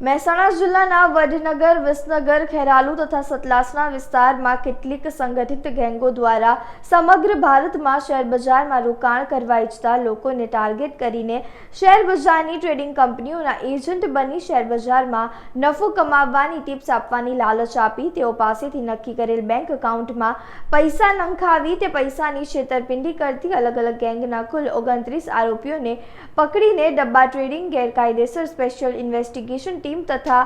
મહેસાણા જિલ્લાના વડનગર વિસનગર, ખેરાલુ તથા સતલાસના વિસ્તારમાં કેટલીક સંગઠિત ગેંગો દ્વારા સમગ્ર ભારતમાં શેરબજારમાં રોકાણ કરવા ઇચ્છતા લોકોને ટાર્ગેટ કરીને શેરબજારની ટ્રેડિંગ કંપનીઓના એજન્ટ બની શેરબજારમાં નફો કમાવવાની ટિપ્સ આપવાની લાલચ આપી, તેઓ પાસેથી નક્કી કરેલ બેંક એકાઉન્ટમાં પૈસા નંખાવી તે પૈસાની છેતરપિંડી કરતી અલગ અલગ ગેંગના કુલ ઓગણત્રીસ આરોપીઓને પકડીને ડબ્બા ટ્રેડિંગ ગેરકાયદેસર સ્પેશિયલ ઇન્વેસ્ટિગેશન ટીમ તથા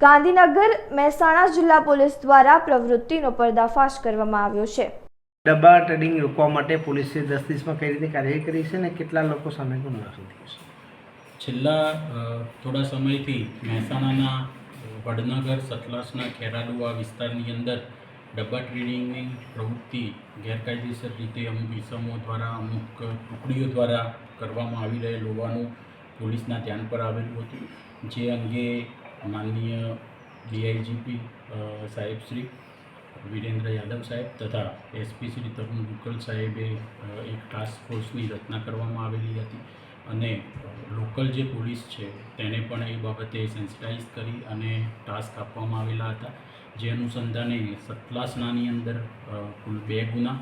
ગાંધીનગર મહેસાણા જિલ્લા પોલીસ દ્વારા પ્રવૃત્તિનો પર્દાફાશ કરવામાં આવ્યો છે. ડબ્બા ટ્રેડિંગ રોકવા માટે પોલીસે દસ દિવસમાં કઈ રીતે કાર્યવાહી કરી છે અને કેટલા લોકો સામે ગુનો દાખલ થયો છે? છેલ્લા થોડા સમયથી મહેસાણાના વડનગર સતલાસના ખેરાલુ આ વિસ્તારની અંદર ડબ્બા ટ્રેડિંગની પ્રવૃત્તિ ગેરકાયદેસર રીતે અમુક ઇસમો દ્વારા અમુક ટુકડીઓ દ્વારા કરવામાં આવી રહેલ હોવાનું પોલીસના ધ્યાન પર આવેલું હતું. જે અંગે માનનીય ડીઆઈજીપી સાહેબ શ્રી વિરેન્દ્ર યાદવ સાહેબ તથા એસપી શ્રી તરુણ ગુકલ સાહેબે એક ટાસ્ક ફોર્સની રચના કરવામાં આવેલી હતી અને લોકલ જે પોલીસ છે તેને પણ એ બાબતે સેન્સિટાઇઝ કરી અને ટાસ્ક આપવામાં આવેલા હતા. જે અનુસંધાને સતલાસણાની અંદર કુલ બે ગુના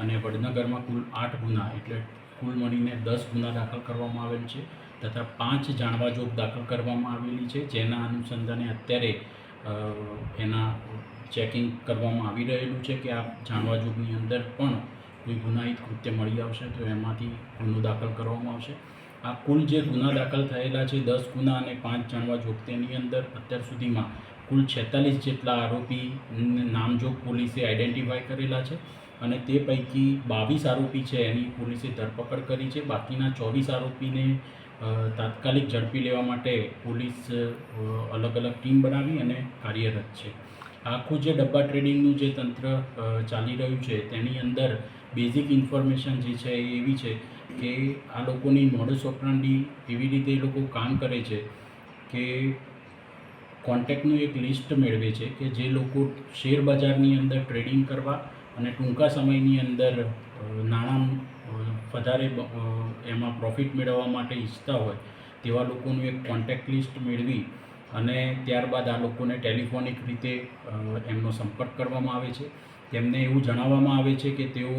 અને વડનગરમાં કુલ આઠ ગુના એટલે કુલ મળીને દસ ગુના દાખલ કરવામાં આવેલ છે. તથા પાંચ જાણવાજોગ દાખલ કરવામાં આવેલી છે. જેના અનુસંધાને અત્યારે એના ચેકિંગ કરવામાં આવી રહેલું છે કે આ જાણવાજોગની અંદર પણ કોઈ ગુનાહિત કૃત્ય મળી આવશે તો એમાંથી ગુનો દાખલ કરવામાં આવશે. આ કુલ જે ગુના દાખલ થયેલા છે, દસ ગુના અને પાંચ જાણવાજોગ તેની અંદર અત્યાર સુધીમાં કુલ છેતાલીસ જેટલા આરોપી નામજોગ પોલીસે આઈડેન્ટિફાય કરેલા છે અને તે પૈકી બાવીસ આરોપી છે એની પોલીસે ધરપકડ કરી છે. બાકીના ચોવીસ આરોપીને તાત્કાલિક ઝડપી લેવા માટે પોલીસ અલગ અલગ ટીમ બનાવી અને કાર્યરત છે. આખું જે ડબ્બા ટ્રેડિંગનું જે તંત્ર ચાલી રહ્યું છે, તેની અંદર બેઝિક ઇન્ફોર્મેશન જે છે એ એવી છે કે આ લોકોની મોડસ ઓપરાંડી એવી રીતે એ લોકો કામ કરે છે કે કોન્ટેક્ટનું એક લિસ્ટ મેળવે છે કે જે લોકો શેર બજારની અંદર ટ્રેડિંગ કરવા અને ટૂંકા સમયની અંદર નાણાં વધારે એમાં પ્રોફિટ મેળવવા માટે ઈચ્છતા હોય, તેવા લોકોનું એક કોન્ટેક્ટ લિસ્ટ મેળવી અને ત્યારબાદ આ લોકોને ટેલિફોનિક રીતે એમનો સંપર્ક કરવામાં આવે છે. તેમને એવું જણાવવામાં આવે છે કે તેઓ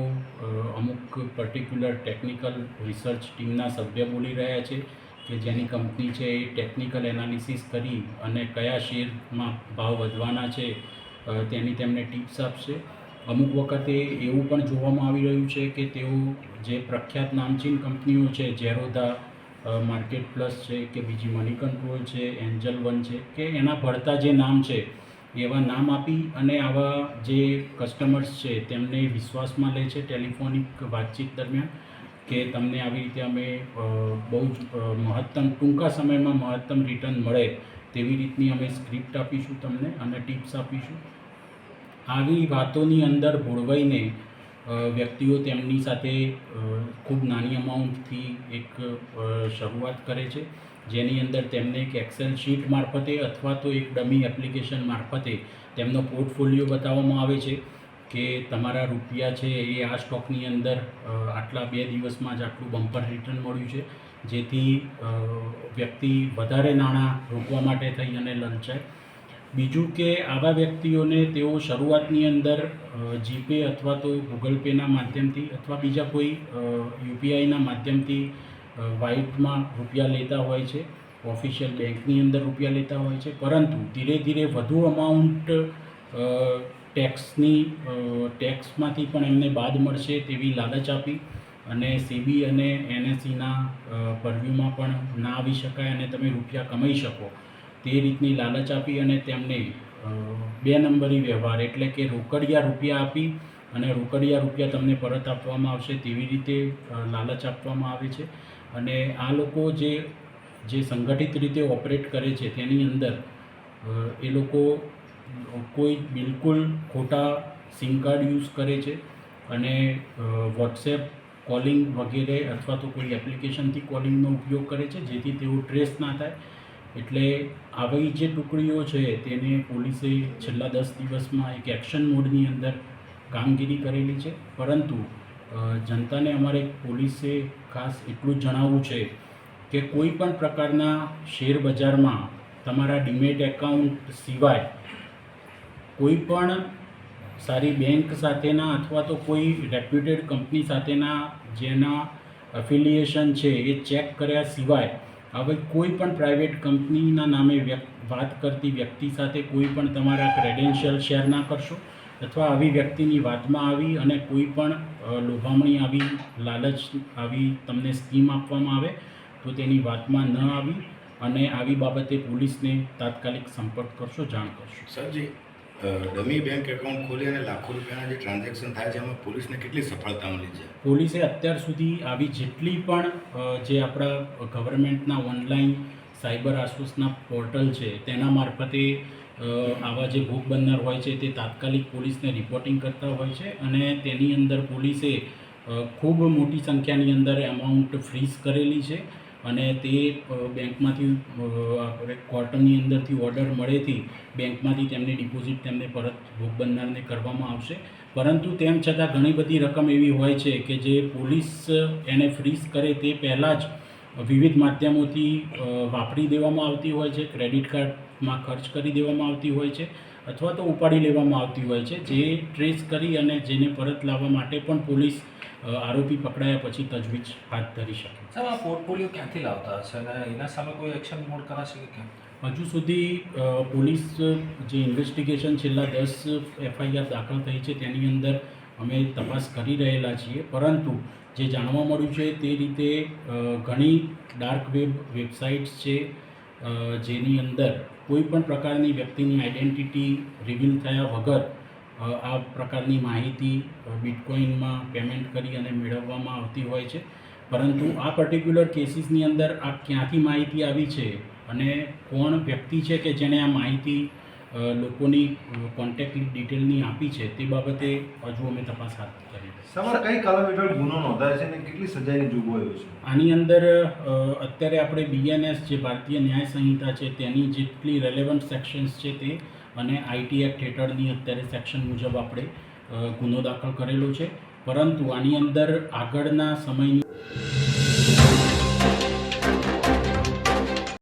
અમુક પર્ટિક્યુલર ટેકનિકલ રિસર્ચ ટીમના સભ્ય બોલી રહ્યા છે કે જેની કંપની છે એ ટેકનિકલ એનાલિસિસ કરી અને કયા શેરમાં ભાવ વધવાના છે તેની તેમને ટિપ્સ આપશે. અમુક વખતે એવું પણ જોવામાં આવી રહ્યું છે કે તેઓ જે પ્રખ્યાત નામચીન કંપનીઓ છે ઝેરોધા માર્કેટ પ્લસ છે કે બીજી મની કંટ્રોલ છે એન્જલ વન છે કે એના ભળતા જે નામ છે, એવા નામ આપી અને આવા જે કસ્ટમર્સ છે તેમને વિશ્વાસમાં લે છે ટેલિફોનિક વાતચીત દરમિયાન કે તમને આવી રીતે અમે બહુ જ મહત્તમ, ટૂંકા સમયમાં મહત્તમ રિટર્ન મળે તેવી રીતની અમે સ્ક્રિપ્ટ આપીશું તમને અને ટિપ્સ આપીશું. આવી વાતોની અંદર ભોળવાઈને વ્યક્તિઓ તેમની સાથે ખૂબ નાની અમાઉન્ટથી એક શરૂઆત કરે છે. જેની અંદર તેમને એક એક્સેલ શીટ મારફતે અથવા તો એક ડમી એપ્લિકેશન મારફતે તેમનો પોર્ટફોલિયો બતાવવામાં આવે છે કે તમારા રૂપિયા છે એ આ સ્ટોકની અંદર આટલા બે દિવસમાં જ આટલું બમ્પર રિટર્ન મળ્યું છે. જેથી વ્યક્તિ વધારે નાણાં રોકવા માટે થઈ અને લલચાય બીજું કે આવા વ્યક્તિઓને તેઓ શરૂઆતની અંદર જીપે અથવા તો ગૂગલ પેના માધ્યમથી અથવા બીજા કોઈ યુપીઆઈના માધ્યમથી વાઇટમાં રૂપિયા લેતા હોય છે, ઓફિશિયલ બેંકની અંદર રૂપિયા લેતા હોય છે, પરંતુ ધીરે ધીરે વધુ અમાઉન્ટ ટેક્સની ટેક્સમાંથી પણ એમને બાદ મળશે તેવી લાલચ આપી અને સીબી અને એનએસસીના પરવ્યુમાં પણ ના આવી શકાય અને તમે રૂપિયા કમાઈ શકો. તે રીતની લાલચ આપી અને તેમને બે નંબરી વ્યવહાર એટલે કે રોકડિયા રૂપિયા આપી અને રોકડિયા રૂપિયા તમને પરત આપવામાં આવશે તેવી રીતે લાલચ આપવામાં આવે છે. અને આ લોકો જે જે સંગઠિત રીતે ઓપરેટ કરે છે તેની અંદર એ લોકો કોઈ બિલકુલ ખોટા સિમ કાર્ડ યુઝ કરે છે અને વોટ્સએપ કોલિંગ વગેરે અથવા તો કોઈ એપ્લિકેશનથી કોલિંગનો ઉપયોગ કરે છે જેથી તેઓ ટ્રેસ ના થાય એટલે આવી જે ટુકડીઓ છે તેને પોલીસે છેલ્લા દસ દિવસમાં એક એક્શન મોડની અંદર કામગીરી કરેલી છે. પરંતુ જનતાને અમારે પોલીસે ખાસ એટલું જણાવવું છે કે કોઈ પણ પ્રકારના શેર બજારમાં તમારા ડીમેટ એકાઉન્ટ સિવાય કોઈ પણ સારી બેંક સાથેના અથવા તો કોઈ રેપ્યુટેડ કંપની સાથેના જેના અફિલિએશન છે એ ચેક કર્યા સિવાય હવે કોઈ પણ પ્રાઇવેટ કંપનીના નામે વાત કરતી વ્યક્તિ સાથે કોઈ પણ તમારા ક્રેડેન્શિયલ શેર ના કરશો અથવા આવી વ્યક્તિની વાતમાં આવી અને કોઈ પણ લોભામણી આવી, લાલચ આવી તમને સ્કીમ આપવામાં આવે તો તેની વાતમાં ન આવી અને આવી બાબતે પોલીસને તાત્કાલિક સંપર્ક કરશો, જાણ કરશો. સરજી ડમી બેંક એકાઉન્ટ ખોલી અને લાખો રૂપિયાના જે ટ્રાન્ઝેક્શન થાય છે, એમાં પોલીસને કેટલી સફળતા મળી છે? પોલીસે અત્યાર સુધી આવી જેટલી પણ જે આપણા ગવર્મેન્ટના ઓનલાઈન સાયબર આશ્વાસના પોર્ટલ છે, તેના મારફતે આવા જે ભૂખ બનનાર હોય છે, તે તાત્કાલિક પોલીસને રિપોર્ટિંગ કરતા હોય છે અને તેની અંદર પોલીસે ખૂબ મોટી સંખ્યાની અંદર એમાઉન્ટ ફ્રીઝ કરેલી છે. અને તે બેંકમાંથી અ, અંદરથી ઓર્ડર મળેથી બેંકમાંથી તેમની ડિપોઝિટ તેમને પરત ભોગ બનનારને કરવામાં આવશે. પરંતુ તેમ છતાં ઘણી બધી રકમ એવી હોય છે કે જે પોલીસ એને ફ્રીઝ કરે તે પહેલાં જ વિવિધ માધ્યમોથી વાપરી દેવામાં આવતી હોય છે. ક્રેડિટ કાર્ડમાં ખર્ચ કરી દેવામાં આવતી હોય છે અથવા તો ઉપાડી લેવામાં આવતી હોય છે. જે ટ્રેસ કરી અને જેને પરત લાવવા માટે પણ પોલીસ આરોપી પકડાયા પછી તજવીજ હાથ ધરી શકે. સાહેબ આ પોર્ટફોલિયો ક્યાંથી લાવતા હશે અને એના સામે કોઈ એક્શન મોડ કરાશે કે કેમ? હજુ સુધી પોલીસ જે ઇન્વેસ્ટિગેશન છેલ્લા દસ એફઆઈઆર દાખલ થઈ છે તેની અંદર અમે તપાસ કરી રહેલા છીએ. પરંતુ જે જાણવા મળ્યું છે તે રીતે ઘણી ડાર્ક વેબ વેબસાઇટ્સ છે જેની અંદર કોઈ પણ પ્રકારની વ્યક્તિની આઈડેન્ટિટી રિવીલ થયા વગર આ પ્રકારની માહિતી બિટકોઇનમાં પેમેન્ટ કરી અને મેળવવામાં આવતી હોય છે. પરંતુ આ પર્ટિક્યુલર કેસીસની અંદર આ ક્યાંથી માહિતી આવી છે? અને કોણ વ્યક્તિ છે કે જેણે આ માહિતી લોકોની કોન્ટેક્ટ ડિટેલની આપી છે તે બાબતે હજુ અમે તપાસ હાથ કરી સવાર કઈ કલમ હેઠળ ગુનો નોંધાય છે અને કેટલી સજાની જોગવાઈઓ છે? આની અંદર અત્યારે આપણે બીએનએસ જે ભારતીય ન્યાય સંહિતા છે તેની જેટલી રેલેવન્ટ સેક્શન્સ છે તે અને આઈટી એક્ટ હેઠળની અત્યારે સેક્શન મુજબ આપણે ગુનો દાખલ કરેલો છે. પરંતુ આની અંદર આગળના સમયની